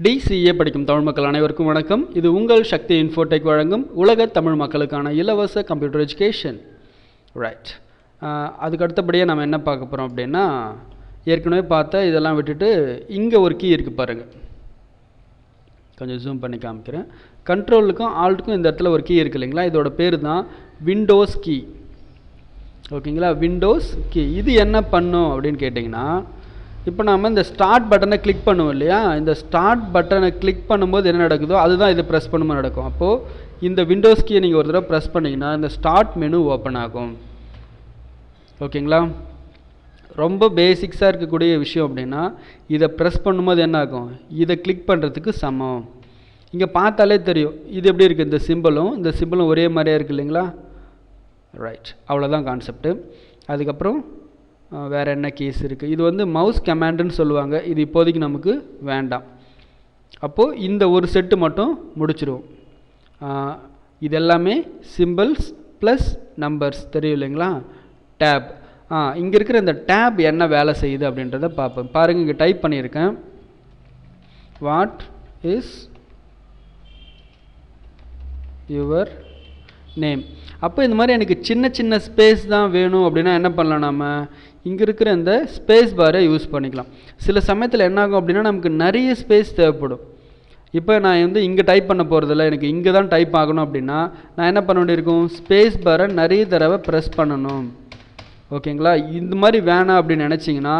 TCA படிக்கும் தமிழ் மக்கள் அனைவருக்கும் வணக்கம். இது உங்கள் சக்தி இன்ஃபோடெக் வழங்கும் உலக தமிழ் மக்களுக்கான இலவச கம்ப்யூட்டர் எஜுகேஷன் ரைட் அதுக்கு அடுத்தபடியாக நம்ம என்ன பார்க்க போகிறோம் அப்படின்னா ஏற்கனவே பார்த்த இதெல்லாம் விட்டுட்டு இங்கே ஒரு கீ இருக்குது பாருங்கள் கொஞ்சம் ஜூம் பண்ணி காமிக்கிறேன். கண்ட்ரோலுக்கும் ஆல்ட்டுக்கும் இந்த இடத்துல ஒரு கீ இருக்குது இல்லைங்களா? இதோட பேர் தான் விண்டோஸ் கீ ஓகேங்களா விண்டோஸ் கீ இது என்ன பண்ணும் அப்படின்னு கேட்டிங்கன்னா இப்போ நம்ம இந்த ஸ்டார்ட் பட்டனை கிளிக் பண்ணுவோம் இல்லையா? இந்த ஸ்டார்ட் பட்டனை கிளிக் பண்ணும்போது என்ன நடக்குதோ அதுதான் இது ப்ரெஸ் பண்ணும்போது நடக்கும். அப்போது இந்த விண்டோஸ் கீயை நீங்கள் ஒரு தடவை ப்ரெஸ் பண்ணிங்கன்னா இந்த ஸ்டார்ட் மெனு ஓப்பன் ஆகும். ஓகேங்களா? ரொம்ப பேசிக்ஸாக இருக்கக்கூடிய விஷயம் அப்படின்னா இதை ப்ரெஸ் பண்ணும்போது என்ன ஆகும்? இதை கிளிக் பண்ணுறதுக்கு சமம். இங்கே பார்த்தாலே தெரியும். இது எப்படி இருக்குது இந்த சிம்பிளும் இந்த சிம்பிளும் ஒரே மாதிரியாக இருக்குது இல்லைங்களா? ரைட் அவ்வளோதான் கான்செப்ட்டு அதுக்கப்புறம் வேறு என்ன கேஸ் இருக்குது இது வந்து மவுஸ் கமாண்டுன்னு சொல்லுவாங்க. இது இப்போதைக்கு நமக்கு வேண்டாம். அப்போது இந்த ஒரு செட்டு மட்டும் முடிச்சிடுவோம் இது எல்லாமே சிம்பிள்ஸ் ப்ளஸ் நம்பர்ஸ் தெரியும் இல்லைங்களா? டேப் இங்கே இருக்கிற இந்த டேப் என்ன வேலை செய்யுது அப்படின்றத பார்ப்போம். பாருங்கள் இங்கே டைப் பண்ணியிருக்கேன். வாட் இஸ் யுவர் நேம் அப்போ இந்த மாதிரி எனக்கு சின்ன சின்ன ஸ்பேஸ் தான் வேணும் அப்படின்னா என்ன பண்ணலாம் நம்ம இங்கே இருக்கிற இந்த ஸ்பேஸ் பாரை யூஸ் பண்ணிக்கலாம். சில சமயத்தில் என்னாகும் அப்படின்னா நமக்கு நிறைய ஸ்பேஸ் தேவைப்படும். இப்போ நான் வந்து இங்கே டைப் பண்ண போகிறதில்ல எனக்கு இங்கே தான் டைப் ஆகணும் அப்படின்னா நான் என்ன பண்ண வேண்டியிருக்கும்? ஸ்பேஸ் பாரை நிறைய தடவை ப்ரெஸ் பண்ணணும். ஓகேங்களா இந்த மாதிரி வேணாம் அப்படின்னு நினச்சிங்கன்னா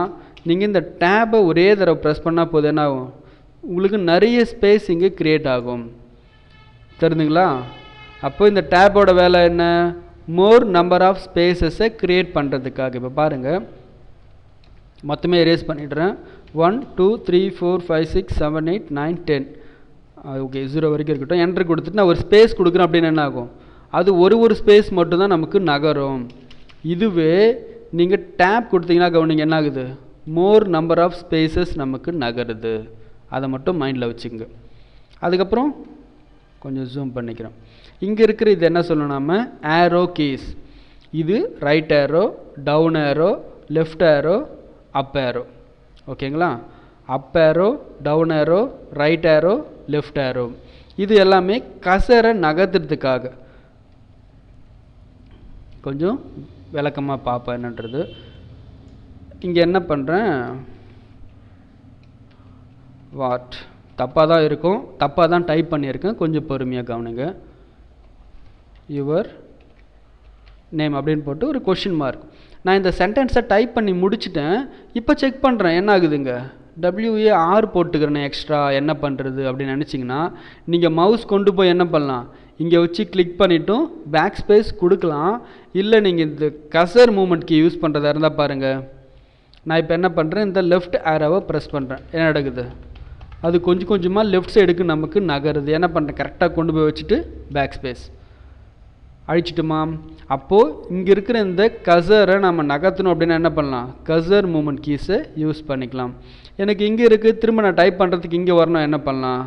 நீங்கள் இந்த டேப்பை ஒரே தடவை ப்ரெஸ் பண்ணால் போது என்ன ஆகும்? உங்களுக்கு நிறைய ஸ்பேஸ் இங்கே க்ரியேட் ஆகும். தெரிஞ்சுங்களா? அப்போ இந்த டேப்போட வேலை என்ன? மோர் நம்பர் ஆஃப் ஸ்பேசஸை க்ரியேட் பண்ணுறதுக்காக இப்போ பாருங்கள் மொத்தமே எரேஸ் பண்ணிடுறேன். One two three four five six seven eight nine ten okay zero வரைக்கும் இருக்கட்டும். என்ட்ரு கொடுத்துட்டு நான் ஒரு ஸ்பேஸ் கொடுக்குறேன் அப்படின்னு என்ன ஆகும்? அது ஒரு ஒரு ஸ்பேஸ் மட்டும்தான் நமக்கு நகரும். இதுவே நீங்கள் டேப் கொடுத்தீங்கன்னா கவனிங்க என்ன ஆகுது? மோர் நம்பர் ஆஃப் ஸ்பேசஸ் நமக்கு நகருது. அதை மட்டும் மைண்டில் வச்சுங்க அதுக்கப்புறம் கொஞ்சம் ஜூம் பண்ணிக்கிறோம். இங்கே இருக்கிற இது என்ன சொல்லணும் நம்ம ஆரோ கீஸ் இது right arrow down arrow left arrow up arrow ஓகேங்களா up arrow down arrow right arrow left arrow இது எல்லாமே கசரை நகர்த்துறதுக்காக. கொஞ்சம் விளக்கமாக பார்ப்பேன் என்னன்றது. இங்கே என்ன பண்ணுறேன் வாட் தப்பாக தான் இருக்கும். தப்பாக தான் டைப் பண்ணியிருக்கேன். கொஞ்சம் பொறுமையாக கவனிங்க. யுவர் நேம் அப்படின்னு போட்டு ஒரு கொஷின் மார்க் நான் இந்த சென்டென்ஸை டைப் பண்ணி முடிச்சிட்டேன். இப்போ செக் பண்ணுறேன் என்ன ஆகுதுங்க? டபிள்யூஏ ஆர் போட்டுக்கிறேன் எக்ஸ்ட்ரா என்ன பண்ணுறது அப்படின்னு நினச்சிங்கன்னா நீங்கள் மவுஸ் கொண்டு போய் என்ன பண்ணலாம்? இங்கே வச்சு கிளிக் பண்ணிவிட்டும் பேக் ஸ்பேஸ் கொடுக்கலாம். இல்லை நீங்கள் இந்த கசர் மூமெண்ட் கீ யூஸ் பண்ணுறதா இருந்தால் பாருங்கள் நான் இப்போ என்ன பண்ணுறேன் இந்த லெஃப்ட் ஆரோவை ப்ரெஸ் பண்ணுறேன் என்ன நடக்குது? அது கொஞ்சம் கொஞ்சமாக லெஃப்ட் சைடுக்கு நமக்கு நகருது. என்ன பண்ணுறேன் கரெக்டாக கொண்டு போய் வச்சுட்டு பேக் ஸ்பேஸ் அழிச்சிட்டுமா அப்போது இங்கே இருக்கிற இந்த கசரை நம்ம நகர்த்தணும் அப்படின்னா என்ன பண்ணலாம்? கசர் மூமெண்ட் கீஸை யூஸ் பண்ணிக்கலாம். எனக்கு இங்கே இருக்குது திரும்ப நான் டைப் பண்ணுறதுக்கு இங்கே வரணும். என்ன பண்ணலாம்?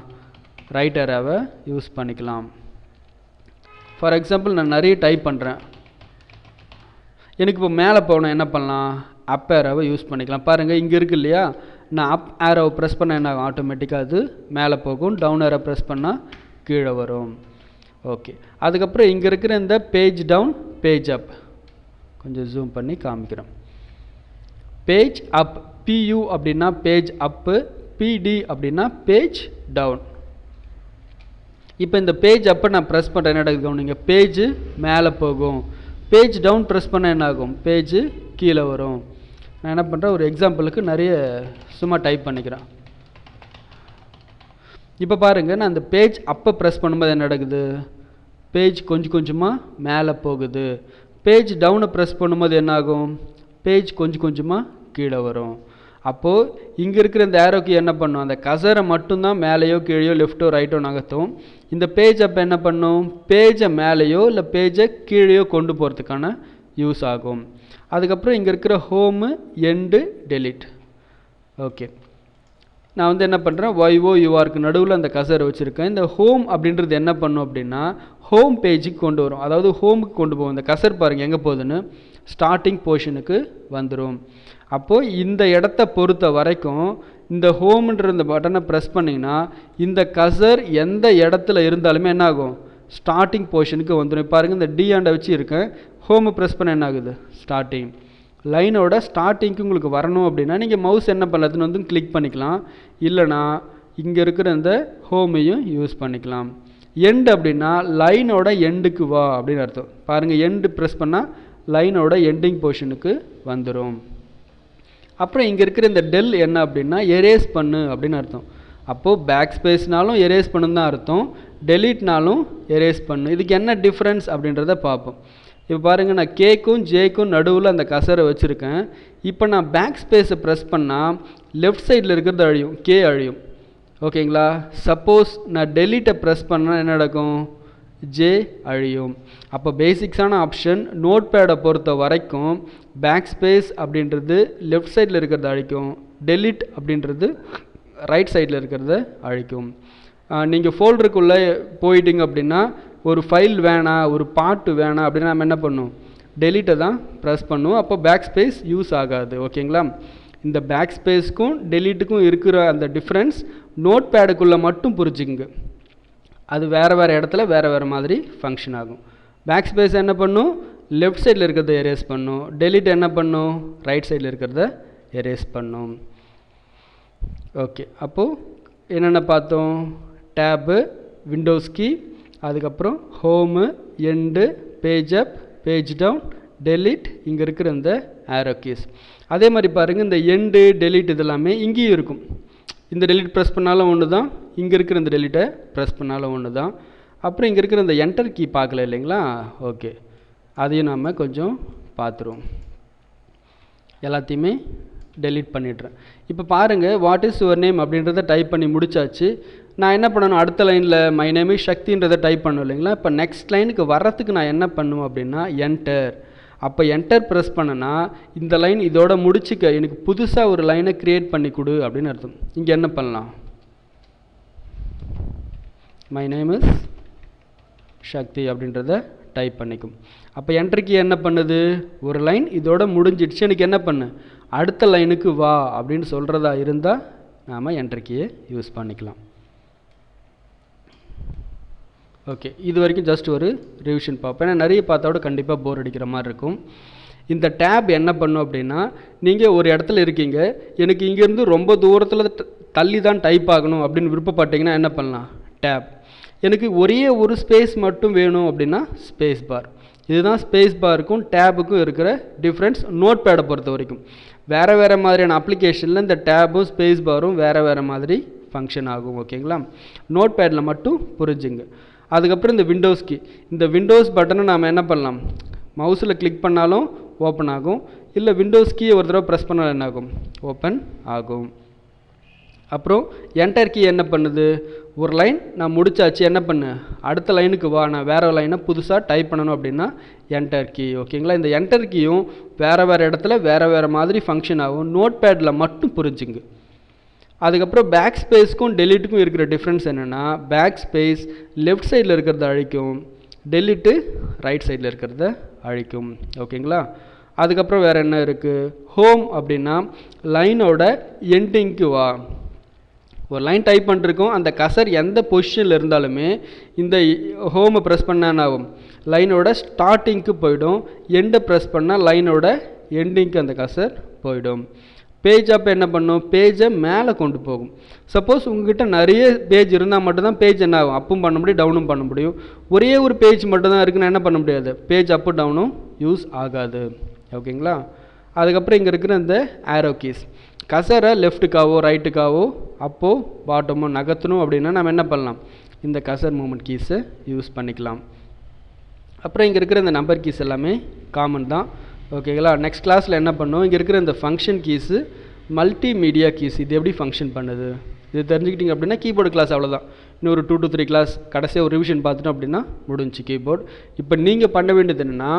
ரைட்டராவை யூஸ் பண்ணிக்கலாம். ஃபார் எக்ஸாம்பிள் நான் நிறைய டைப் பண்ணுறேன் எனக்கு இப்போ மேலே போகணும். என்ன பண்ணலாம்? அப் ஏரோவை யூஸ் பண்ணிக்கலாம். பாருங்கள் இங்கே இருக்குது இல்லையா? நான் அப் ஏரோவை ப்ரெஸ் பண்ண என்ன ஆகும்? ஆட்டோமேட்டிக்காக அது மேலே போகும். டவுன் ஏரோ ப்ரெஸ் பண்ணால் கீழே வரும். ஓகே அதுக்கப்புறம் இங்கே இருக்கிற இந்த பேஜ் டவுன் பேஜ் அப் கொஞ்சம் ஜூம் பண்ணி காமிக்கிறோம் பேஜ் அப் பியூ அப்படின்னா பேஜ் அப்பு பிடி அப்படின்னா பேஜ் டவுன் இப்போ இந்த பேஜ் அப்போ நான் ப்ரெஸ் பண்ணுறேன் என்ன நடக்குது கவனிங்க பேஜ் மேலே போகும். பேஜ் டவுன் ப்ரெஸ் பண்ணால் என்ன ஆகும்? பேஜ் கீழே வரும். நான் என்ன பண்ணுறேன் ஒரு எக்ஸாம்பிளுக்கு நிறைய சும்மா டைப் பண்ணிக்கிறேன். இப்போ பாருங்கள் நான் அந்த பேஜ் அப்போ ப்ரெஸ் பண்ணும்போது என்ன நடக்குது? பேஜ் கொஞ்சம் கொஞ்சமாக மேலே போகுது. பேஜ் டவுனை ப்ரெஸ் பண்ணும்போது என்ன ஆகும்? பேஜ் கொஞ்சம் கொஞ்சமாக கீழே வரும். அப்போது இங்கே இருக்கிற இந்த ஏரோக்கு என்ன பண்ணும்? அந்த கசரை மட்டும்தான் மேலேயோ கீழேயோ லெஃப்ட்டோ ரைட்டோ நகர்த்தும். இந்த பேஜ் அப்போ என்ன பண்ணும்? பேஜை மேலேயோ இல்லை பேஜை கீழேயோ கொண்டு போகிறதுக்கான யூஸ் ஆகும். அதுக்கப்புறம் இங்கே இருக்கிற ஹோமு எண்டு டெலிட் ஓகே நான் வந்து என்ன பண்ணுறேன் ஒய்ஓ யூஆருக்கு நடுவில் அந்த கசரை வச்சுருக்கேன். இந்த ஹோம் அப்படின்றது என்ன பண்ணும் அப்படின்னா ஹோம் பேஜுக்கு கொண்டு வரும். அதாவது ஹோமுக்கு கொண்டு போகும். இந்த கசர் பாருங்கள் எங்கே போகுதுன்னு? ஸ்டார்டிங் போர்ஷனுக்கு வந்துடும் அப்போது இந்த இடத்த பொறுத்த வரைக்கும் இந்த ஹோம்ன்ற இந்த பட்டனை ப்ரெஸ் பண்ணிங்கன்னா இந்த கசர் எந்த இடத்துல இருந்தாலுமே என்ன ஆகும்? ஸ்டார்டிங் போர்ஷனுக்கு வந்துடும் பாருங்கள் இந்த டி ஆண்டை வச்சு இருக்கேன். ஹோமு ப்ரெஸ் பண்ண என்ன ஆகுது? ஸ்டார்டிங் லைனோட ஸ்டார்டிங்க்கு உங்களுக்கு வரணும் அப்படின்னா நீங்கள் மவுஸ் என்ன பண்ணுறதுன்னு வந்து கிளிக் பண்ணிக்கலாம். இல்லைனா இங்கே இருக்கிற இந்த ஹோமையும் யூஸ் பண்ணிக்கலாம். எண்டு அப்படின்னா லைனோட எண்டுக்கு வா அப்படின்னு அர்த்தம். பாருங்கள் எண்டு ப்ரெஸ் பண்ணால் லைனோட எண்டிங் போர்ஷனுக்கு வந்துடும் அப்புறம் இங்கே இருக்கிற இந்த டெல் என்ன அப்படின்னா எரேஸ் பண்ணு அப்படின்னு அர்த்தம். அப்போது பேக் ஸ்பேஸ்னாலும் எரேஸ் பண்ணுன்னு தான் அர்த்தம். டெலீட்னாலும் எரேஸ் பண்ணு. இதுக்கு என்ன டிஃப்ரென்ஸ் அப்படின்றத பார்ப்போம். இப்போ பாருங்கள் நான் கேக்கும் ஜேக்கும் நடுவில் அந்த கசரை வச்சுருக்கேன். இப்போ நான் பேக் ஸ்பேஸை ப்ரெஸ் பண்ணால் லெஃப்ட் சைடில் இருக்கிறது அழியும் கே அழியும். ஓகேங்களா? சப்போஸ் நான் டெலிட்டை ப்ரெஸ் பண்ணால் என்ன நடக்கும்? ஜே அழியும். அப்போ பேசிக்ஸான ஆப்ஷன் நோட் பேடை பொறுத்த வரைக்கும் பேக் ஸ்பேஸ் அப்படின்றது லெஃப்ட் சைடில் இருக்கிறத அழிக்கும். டெலிட் அப்படின்றது ரைட் சைடில் இருக்கிறத அழிக்கும். நீங்கள் ஃபோல்டருக்குள்ளே போயிட்டீங்க அப்படின்னா ஒரு ஃபைல் வேணாம் ஒரு பாட்டு வேணாம் அப்படின்னா நம்ம என்ன பண்ணும் டெலிட்டை தான் ப்ரெஸ் பண்ணுவோம். அப்போ பேக் ஸ்பேஸ் யூஸ் ஆகாது ஓகேங்களா இந்த பேக் ஸ்பேஸ்க்கும் டெலிட்டுக்கும் இருக்கிற அந்த டிஃப்ரென்ஸ் நோட் பேடுக்குள்ளே மட்டும் புரிஞ்சுக்குங்க. அது வேறு வேறு இடத்துல வேறு வேறு மாதிரி ஃபங்க்ஷன் ஆகும். பேக் ஸ்பேஸ் என்ன பண்ணும்? லெஃப்ட் சைடில் இருக்கிறத எரேஸ் பண்ணும். டெலிட் என்ன பண்ணும்? ரைட் சைடில் இருக்கிறத எரேஸ் பண்ணும். ஓகே அப்போது என்னென்ன பார்த்தோம்? டேபு விண்டோஸ் கீ அதுக்கப்புறம் home end page up page down delete இங்கே இருக்கிற இந்த ஆரோ கீஸ் அதே மாதிரி பாருங்கள் இந்த எண்டு டெலிட் இதெல்லாமே இங்கேயும் இருக்கும். இந்த டெலிட் ப்ரெஸ் பண்ணாலும் ஒன்று தான் இங்கே இருக்கிற இந்த டெலிட்டை ப்ரெஸ் பண்ணாலும் ஒன்று தான் அப்புறம் இங்கே இருக்கிற இந்த என்டர் கீ பார்க்கல இல்லைங்களா? ஓகே அதையும் நாம் கொஞ்சம் பார்த்துருவோம். எல்லாத்தையுமே டெலீட் பண்ணிடுறேன். இப்போ பாருங்கள் வாட் இஸ் யுவர் நேம் அப்படின்றத டைப் பண்ணி முடிச்சாச்சு. நான் என்ன பண்ணணும்? அடுத்த லைனில் மை நேம் இஸ் சக்தின்றதை டைப் பண்ணணும் இல்லைங்களா? இப்போ நெக்ஸ்ட் லைனுக்கு வரத்துக்கு நான் என்ன பண்ணுவேன் அப்படின்னா என்டர் அப்போ என்டர் ப்ரெஸ் பண்ணனா இந்த லைன் இதோட முடிச்சுக்க எனக்கு புதுசாக ஒரு லைனை க்ரியேட் பண்ணி கொடு அப்படின்னு அர்த்தம். இங்கே என்ன பண்ணலாம்? மை நேம் இஸ் சக்தி அப்படின்றத டைப் பண்ணிக்கும். அப்போ என்ட்ரிக்கு என்ன பண்ணுது? ஒரு லைன் இதோட முடிஞ்சிடுச்சு எனக்கு என்ன பண்ணு? அடுத்த லைனுக்கு வா அப்படின்னு சொல்கிறதா இருந்தால் நாம் என்ட்ரிக்கியை யூஸ் பண்ணிக்கலாம். ஓகே இது வரைக்கும் ஜஸ்ட் ஒரு ரிவிஷன் பார்ப்பேன் ஏன்னா நிறைய பார்த்தோட கண்டிப்பாக போர் அடிக்கிற மாதிரி இருக்கும். இந்த டேப் என்ன பண்ணும் அப்படின்னா நீங்கள் ஒரு இடத்துல இருக்கீங்க. எனக்கு இங்கேருந்து ரொம்ப தூரத்தில் தள்ளி தான் டைப் ஆகணும் அப்படின்னு விருப்பப்பட்டீங்கன்னா என்ன பண்ணலாம்? டேப் எனக்கு ஒரே ஒரு ஸ்பேஸ் மட்டும் வேணும் அப்படின்னா ஸ்பேஸ் பார் இதுதான் ஸ்பேஸ் பாருக்கும் டேபுக்கும் இருக்கிற டிஃப்ரென்ஸ் நோட் பேடை பொறுத்த வரைக்கும். வேறு வேறு மாதிரியான அப்ளிகேஷனில் இந்த டேபும் ஸ்பேஸ் பாரும் வேறு வேறு மாதிரி ஃபங்க்ஷன் ஆகும் ஓகேங்களா நோட் பேடில் மட்டும் புரிஞ்சுங்க. அதுக்கப்புறம் இந்த விண்டோஸ் கீ இந்த விண்டோஸ் பட்டனை நாம் என்ன பண்ணலாம்? மவுஸில் கிளிக் பண்ணாலும் ஓப்பன் ஆகும். இல்லை விண்டோஸ் கீயை ஒரு தடவை ப்ரெஸ் பண்ணாலும் என்ன ஆகும்? ஓப்பன் ஆகும். அப்புறம் என்டர் கீ என்ன பண்ணுது? ஒரு லைன் நான் முடிச்சாச்சு என்ன பண்ணு? அடுத்த லைனுக்கு வா. நான் வேறு லைனை புதுசாக டைப் பண்ணணும் அப்படின்னா என்டர் கீ ஓகேங்களா இந்த என்டர் கீயும் வேறு வேறு இடத்துல வேறு வேறு மாதிரி ஃபங்க்ஷன் ஆகும். நோட் பேடில் மட்டும் புரிஞ்சுங்க. அதுக்கப்புறம் பேக் ஸ்பேஸ்க்கும் டெலிட்டுக்கும் இருக்கிற டிஃப்ரென்ஸ் என்னென்னா பேக் ஸ்பேஸ் லெஃப்ட் சைடில் இருக்கிறத அழிக்கும் டெலிட்டு ரைட் சைடில் இருக்கிறத அழிக்கும். ஓகேங்களா அதுக்கப்புறம் வேறு என்ன இருக்குது ஹோம் அப்படின்னா லைனோட எண்டிங்க்கு வா. ஒரு லைன் டைப் பண்ணிருக்கோம் அந்த கசர் எந்த பொசிஷனில் இருந்தாலுமே இந்த ஹோமை ப்ரெஸ் பண்ணானாகும் லைனோட ஸ்டார்டிங்க்கு போயிடும் எண்டை ப்ரெஸ் பண்ணால் லைனோட எண்டிங்க்கு அந்த கசர் போயிடும். பேஜ் அப்போ என்ன பண்ணும்? பேஜை மேலே கொண்டு போகும். சப்போஸ் உங்ககிட்ட நிறைய பேஜ் இருந்தால் மட்டும்தான் பேஜ் என்ன ஆகும்? அப்பும் பண்ண முடியும் டவுனும் பண்ண முடியும். ஒரே ஒரு பேஜ் மட்டும்தான் இருக்குன்னு என்ன பண்ண முடியாது? பேஜ் அப்பு டவுனும் யூஸ் ஆகாது. ஓகேங்களா? அதுக்கப்புறம் இங்கே இருக்கிற இந்த ஆரோ கீஸ் கசரை லெஃப்ட்டுக்காவோ ரைட்டுக்காவோ அப்போ பாட்டமோ நகர்த்தணும் அப்படின்னா நம்ம என்ன பண்ணலாம்? இந்த கசர் மூமெண்ட் கீஸை யூஸ் பண்ணிக்கலாம். அப்புறம் இங்கே இருக்கிற இந்த நம்பர் கீஸ் எல்லாமே காமன் தான். ஓகேங்களா? நெக்ஸ்ட் கிளாஸில் என்ன பண்ணோம்? இங்கே இருக்கிற இந்த ஃபங்க்ஷன் கீஸு மல்டிமீடியா கீஸ் இது எப்படி ஃபங்க்ஷன் பண்ணுது? இது தெரிஞ்சுக்கிட்டிங்க அப்படின்னா கீபோர்டு கிளாஸ் அவ்வளோதான் இன்னும் ஒரு டூ டு த்ரீ கிளாஸ் கடைசியாக ஒரு ரிவிஷன் பார்த்துட்டோம் அப்படின்னா முடிஞ்சு கீபோர்டு இப்போ நீங்கள் பண்ண வேண்டியது என்னென்னா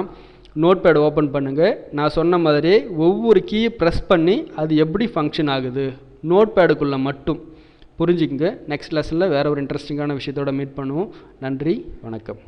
நோட் பேட் ஓப்பன் பண்ணுங்கள் நான் சொன்ன மாதிரி ஒவ்வொரு கீயை ப்ரெஸ் பண்ணி அது எப்படி ஃபங்க்ஷன் ஆகுது? நோட் பேடுக்குள்ளே மட்டும். புரிஞ்சுக்குங்க. நெக்ஸ்ட் லெசனில் வேறு ஒரு இன்ட்ரெஸ்டிங்கான விஷயத்தோட மீட் பண்ணுவோம். நன்றி வணக்கம்.